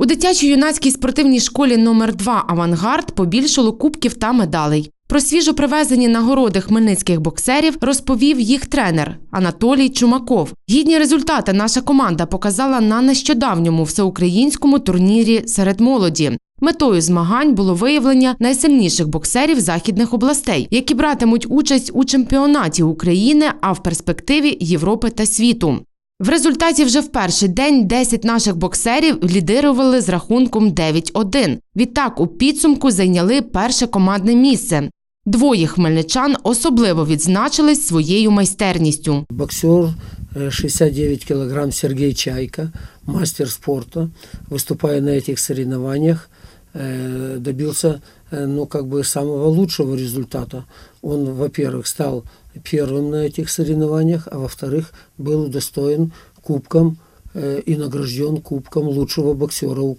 У дитячо-юнацькій спортивній школі номер 2 Авангард побільшало кубків та медалей. Про свіжо привезені нагороди хмельницьких боксерів розповів їх тренер Анатолій Чумаков. Гідні результати наша команда показала на нещодавньому всеукраїнському турнірі серед молоді. Метою змагань було виявлення найсильніших боксерів західних областей, які братимуть участь у чемпіонаті України, а в перспективі Європи та світу. В результаті вже в перший день 10 наших боксерів лідирували з рахунком 9-1. Відтак у підсумку зайняли перше командне місце. Двоє хмельничан особливо відзначились своєю майстерністю. Боксер э, 69 килограмм Сергей Чайка, мастер спорта, выступая на этих соревнованиях, э, Добился э, ну, как бы самого лучшего результата. Он, во-первых, стал первым на этих соревнованиях, а во-вторых, был удостоен кубком э, и награжден кубком лучшего боксера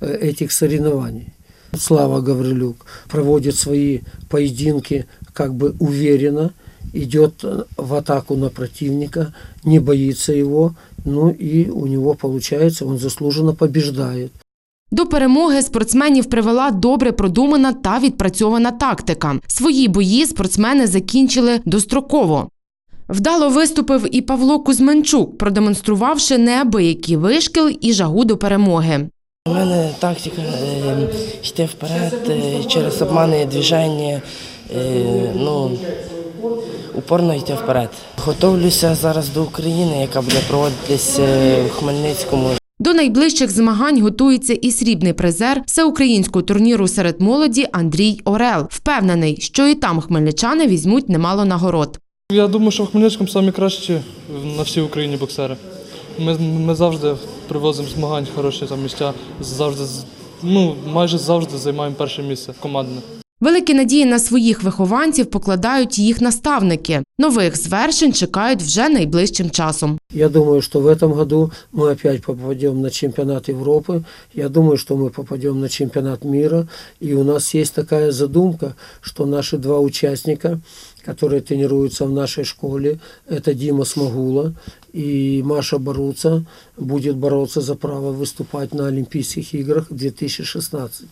э, этих соревнований. Слава Гаврилюк проводит свои поединки как бы уверенно, идет э, в атаку на противника, не боится его, ну и у него получается, он заслуженно побеждает. До перемоги спортсменів привела добре продумана та відпрацьована тактика. Свої бої спортсмени закінчили достроково. Вдало виступив і Павло Кузьменчук, продемонструвавши неабиякий вишкіл і жагу до перемоги. У мене тактика е, йти вперед е, через обмани движення, е, ну, упорно йти вперед. Готовлюся зараз до України, яка буде проводитись в Хмельницькому. До найближчих змагань готується і срібний призер всеукраїнського турніру серед молоді Андрій Орел. Впевнений, що і там хмельничани візьмуть немало нагород. Я думаю, що в Хмельницькому самі кращі на всій Україні боксери. Ми, ми завжди привозимо змагань хороші там місця, завжди ну, майже завжди займаємо перше місце командне. Великі надії на своїх вихованців покладають їх наставники. Нових звершень чекають вже найближчим часом. Я думаю, что в этом году мы опять попадем на чемпионат Европы. Я думаю, что мы попадем на чемпионат мира. И у нас есть такая задумка, что наши два участника, которые тренируются в нашей школе, это Дима Смогула и Маша Боруца, будет бороться за право выступать на Олимпийских играх 2016.